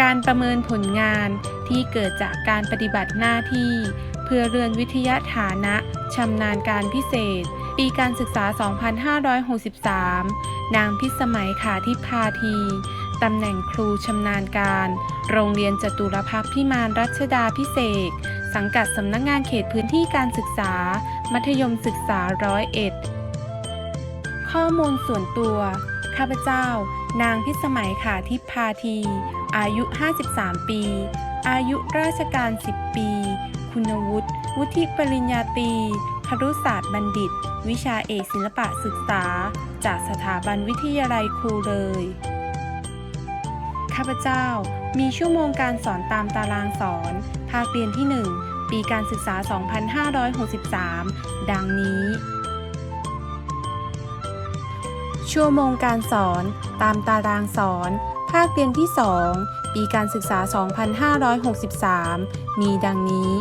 การประเมินผลงานที่เกิดจากการปฏิบัติหน้าที่ เพื่อเรือนวิทยาฐานะชำนาญการพิเศษ ปีการศึกษา 2563 นางพิสมัยขาทิพาทีตำแหน่งครูชำนาญการ โรงเรียนจตุรพักพิมานรัชดาพิเศษสังกัดสำนักงานเขตพื้นที่การศึกษา มัธยมศึกษาร้อยเอ็ดข้อมูลส่วนตัว ข้าพเจ้า นางพิสมัยขาทิพาที อายุ 53 ปี อายุราชการ 10 ปี คุณวุฒิ วุฒิปริญญาตรีครุศาสตร์บัณฑิต วิชาเอกศิลปะศึกษา จากสถาบันวิทยาลัยครูเลย ข้าพเจ้ามีชั่วโมงการสอนตามตารางสอน ภาคเรียนที่ 1 ปีการศึกษา 2563 ดังนี้ ชั่วโมงการสอนตามตารางสอน ภาคเรียนที่ 2 ปีการศึกษา 2563 มีดังนี้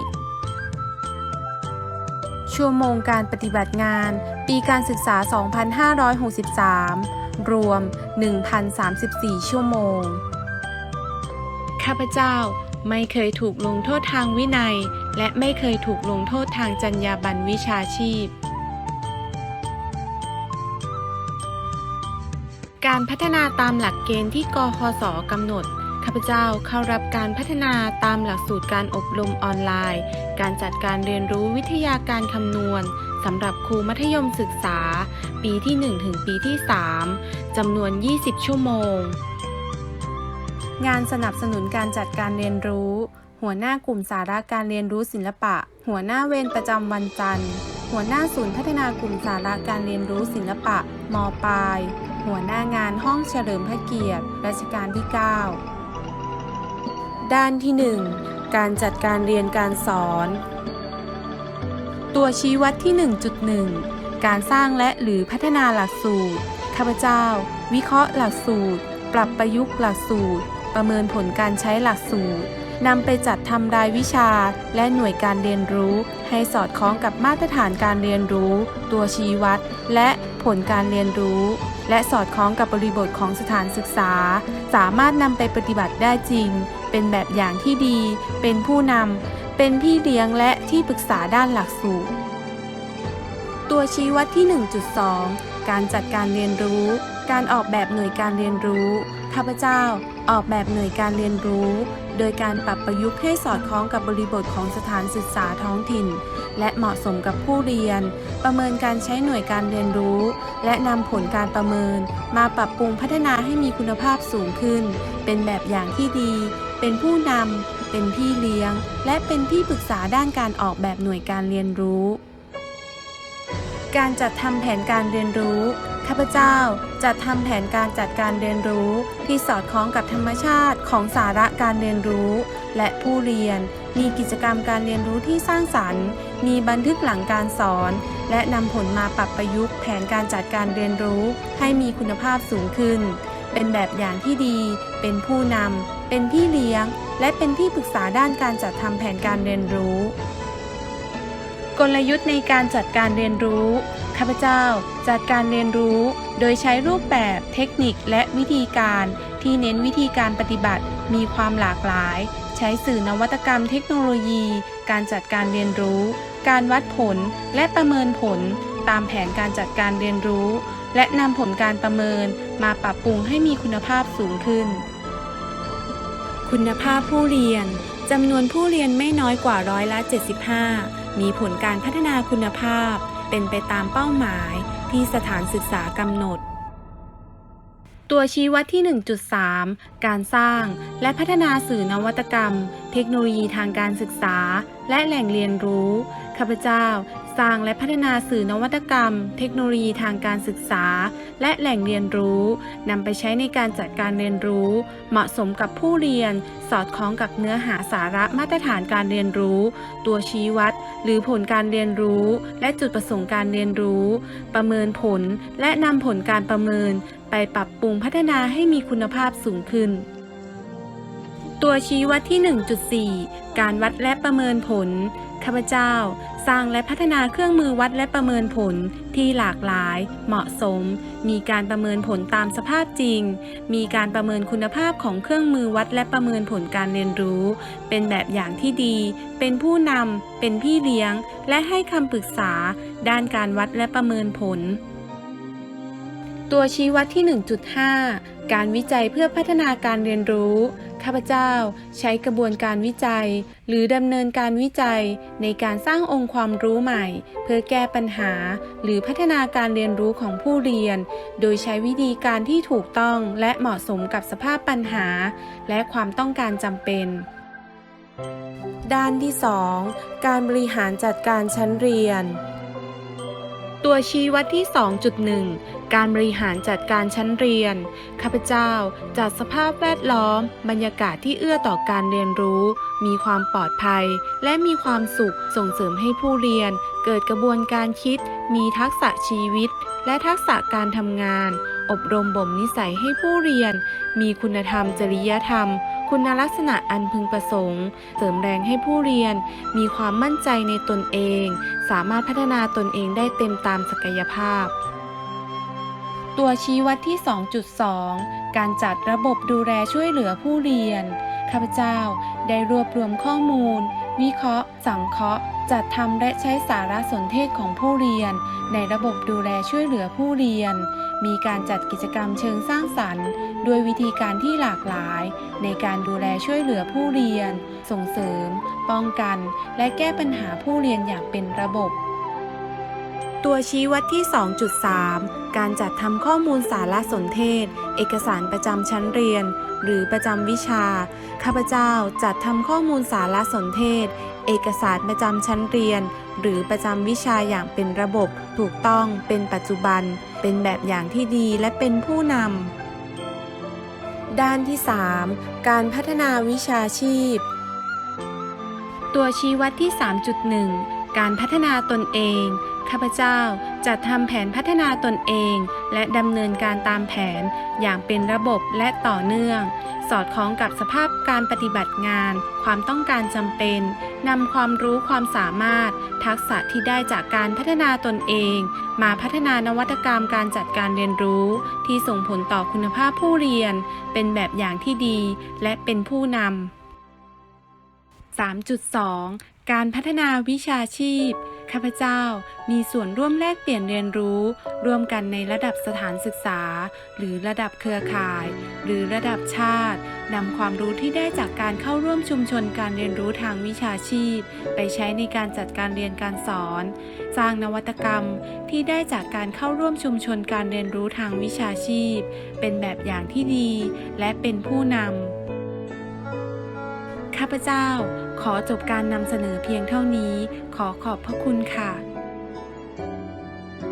ชั่วโมงการปฏิบัติงาน ปีการศึกษา 2563 รวม 1,034 ชั่วโมง ข้าพเจ้าไม่เคยถูกลงโทษทางวินัย และไม่เคยถูกลงโทษทางจรรยาบรรณวิชาชีพ การพัฒนาตามหลักเกณฑ์ที่กคศกำหนด ข้าพเจ้าเข้ารับการพัฒนาตามหลักสูตรการอบรมออนไลน์ การจัดการเรียนรู้วิทยาการคำนวณสำหรับครูมัธยมศึกษา ปีที่ 1 ถึงปีที่ 3จำนวน 20 ชั่วโมง งานสนับสนุนการจัดการเรียนรู้ หัวหน้ากลุ่มสาระการเรียนรู้ศิลปะ หัวหน้าเวรประจำวันจันทร์ หัวหน้าศูนย์พัฒนากลุ่มสาระการเรียนรู้ศิลปะ มปลาย หัวหน้างานห้องเฉลิมพระเกียรติรัชกาลที่ 9 ด้านที่ 1 การจัดการเรียนการสอน ตัวชี้วัดที่ 1.1 การสร้างและหรือพัฒนาหลักสูตร ข้าพเจ้า วิเคราะห์หลักสูตร ปรับประยุกต์หลักสูตร ประเมินผลการใช้หลักสูตร นำไปจัดทำรายวิชา และหน่วยการเรียนรู้ ให้สอดคล้องกับมาตรฐานการเรียนรู้ ตัวชี้วัด และผลการเรียนรู้ และสอดคล้องกับบริบทของสถานศึกษา สามารถนำไปปฏิบัติได้จริง เป็นแบบอย่างที่ดี เป็นผู้นำเป็นพี่เลี้ยงและที่ปรึกษาด้านหลักสูตร ตัวชี้วัดที่ 1.2 การจัดการเรียนรู้ การออกแบบหน่วยการเรียนรู้ข้าพเจ้า ออกแบบหน่วยการเรียนรู้ โดยการปรับประยุกต์ให้สอดคล้องกับบริบทของสถานศึกษาท้องถิ่น และเหมาะสมกับผู้เรียน ประเมินการใช้หน่วยการเรียนรู้ และนำผลการประเมิน มาปรับปรุงพัฒนาให้มีคุณภาพสูงขึ้น เป็นแบบอย่างที่ดี เป็นผู้นำเป็นพี่เลี้ยง และเป็นที่ปรึกษาด้านการออกแบบหน่วยการเรียนรู้ การจัดทำแผนการเรียนรู้ข้าพเจ้า จัดทำแผนการจัดการเรียนรู้ที่สอดคล้องกับธรรมชาติของสาระการเรียนรู้ และผู้เรียน มีกิจกรรมการเรียนรู้ที่สร้างสรรค์ มีบันทึกหลังการสอน และนำผลมาปรับประยุกต์แผนการจัดการเรียนรู้ ให้มีคุณภาพสูงขึ้น เป็นแบบอย่างที่ดี เป็นผู้นำเป็นพี่เลี้ยง และเป็นที่ปรึกษาด้านการจัดทำแผนการเรียนรู้ กลยุทธ์ในการจัดการเรียนรู้ ข้าพเจ้าจัดการเรียนรู้ โดยใช้รูปแบบเทคนิคและวิธีการที่เน้นวิธีการปฏิบัติ มีความหลากหลาย ใช้สื่อนวัตกรรมเทคโนโลยี การจัดการเรียนรู้ การวัดผลและประเมินผล ตามแผนการจัดการเรียนรู้ และนำผลการประเมินมาปรับปรุงให้มีคุณภาพสูงขึ้น คุณภาพผู้เรียนจำนวนผู้เรียนไม่น้อยกว่าร้อยละ 75 มีผลการพัฒนาคุณภาพ เป็นไปตามเป้าหมายที่สถานศึกษากำหนด ตัวชี้วัดที่ 1.3 การสร้างและพัฒนาสื่อนวัตกรรม เทคโนโลยีทางการศึกษาและแหล่งเรียนรู้ ข้าพเจ้า สร้างและพัฒนาสื่อนวัตกรรม เทคโนโลยีทางการศึกษา และแหล่งเรียนรู้นำไปใช้ในการจัดการเรียนรู้ เหมาะสมกับผู้เรียน สอดคล้องกับเนื้อหาสาระมาตรฐานการเรียนรู้ ตัวชี้วัด หรือผลการเรียนรู้ และจุดประสงค์การเรียนรู้ ประเมินผล และนำผลการประเมิน ไปปรับปรุงพัฒนาให้มีคุณภาพสูงขึ้น ตัวชี้วัดที่ 1.4 การวัดและประเมินผล ข้าพเจ้า สร้างและพัฒนาเครื่องมือวัดและประเมินผลที่หลากหลาย เหมาะสม มีการประเมินผลตามสภาพจริง มีการประเมินคุณภาพของเครื่องมือวัดและประเมินผลการเรียนรู้ เป็นแบบอย่างที่ดี เป็นผู้นำ เป็นพี่เลี้ยง และให้คำปรึกษา ด้านการวัดและประเมินผล ตัวชี้วัดที่ 1.5 การวิจัยเพื่อพัฒนาการเรียนรู้ ข้าพเจ้าใช้กระบวนการวิจัย หรือดำเนินการวิจัย ในการสร้างองค์ความรู้ใหม่ เพื่อแก้ปัญหา หรือพัฒนาการเรียนรู้ของผู้เรียน โดยใช้วิธีการที่ถูกต้องและเหมาะสมกับสภาพปัญหา และความต้องการจำเป็นด้านที่ 2 การบริหารจัดการชั้นเรียน ตัวชี้วัดที่ 2.1 การบริหารจัดการชั้นเรียน ข้าพเจ้าจัดสภาพแวดล้อม บรรยากาศที่เอื้อต่อการเรียนรู้ มีความปลอดภัย และมีความสุขส่งเสริมให้ผู้เรียน เกิดกระบวนการคิด มีทักษะชีวิต และทักษะการทำงาน อบรมบ่มนิสัยให้ผู้เรียน มีคุณธรรมจริยธรรม คุณลักษณะอันพึงประสงค์ เสริมแรงให้ผู้เรียน มีความมั่นใจในตนเอง สามารถพัฒนาตนเองได้เต็มตามศักยภาพ ตัวชี้วัดที่ 2.2 การจัดระบบดูแลช่วยเหลือผู้เรียน ข้าพเจ้าได้รวบรวมข้อมูล วิเคราะห์ สังเคราะห์ จัดทำและใช้สารสนเทศของผู้เรียน ในระบบดูแลช่วยเหลือผู้เรียน มีการจัดกิจกรรมเชิงสร้างสรรค์ด้วยวิธีการที่หลากหลาย ในการดูแลช่วยเหลือผู้เรียน ส่งเสริม ป้องกัน และแก้ปัญหาผู้เรียนอย่างเป็นระบบ ตัวชี้วัดที่ 2.3 การจัดทำข้อมูลสารสนเทศ เอกสารประจำชั้นเรียน หรือประจำวิชา ข้าพเจ้าจัดทำข้อมูลสารสนเทศ เอกสารประจำชั้นเรียน หรือประจำวิชาอย่างเป็นระบบ ถูกต้อง เป็นปัจจุบัน เป็นแบบอย่างที่ดีและเป็นผู้นำ ด้านที่ 3 การพัฒนาวิชาชีพ ตัวชี้วัดที่ 3.1 การพัฒนาตนเอง ข้าพเจ้าจัดทำแผนพัฒนาตนเอง และดำเนินการตามแผนอย่างเป็นระบบและต่อเนื่อง สอดคล้องกับสภาพการปฏิบัติงาน ความต้องการจำเป็นนำความรู้ความสามารถ ทักษะที่ได้จากการพัฒนาตนเอง มาพัฒนานวัตกรรมการจัดการเรียนรู้ ที่ส่งผลต่อคุณภาพผู้เรียน เป็นแบบอย่างที่ดี และเป็นผู้นำ3.2 การพัฒนาวิชาชีพ ข้าพเจ้ามีส่วนร่วมแลกเปลี่ยนเรียนรู้ ร่วมกันในระดับสถานศึกษา หรือระดับเครือข่าย หรือระดับชาตินำความรู้ที่ได้จากการเข้าร่วมชุมชนการเรียนรู้ทางวิชาชีพ ไปใช้ในการจัดการเรียนการสอน สร้างนวัตกรรมที่ได้จากการเข้าร่วมชุมชนการเรียนรู้ทางวิชาชีพ เป็นแบบอย่างที่ดี และเป็นผู้นำข้าพเจ้า ขอจบการนำเสนอเพียงเท่านี้ ขอขอบพระคุณค่ะ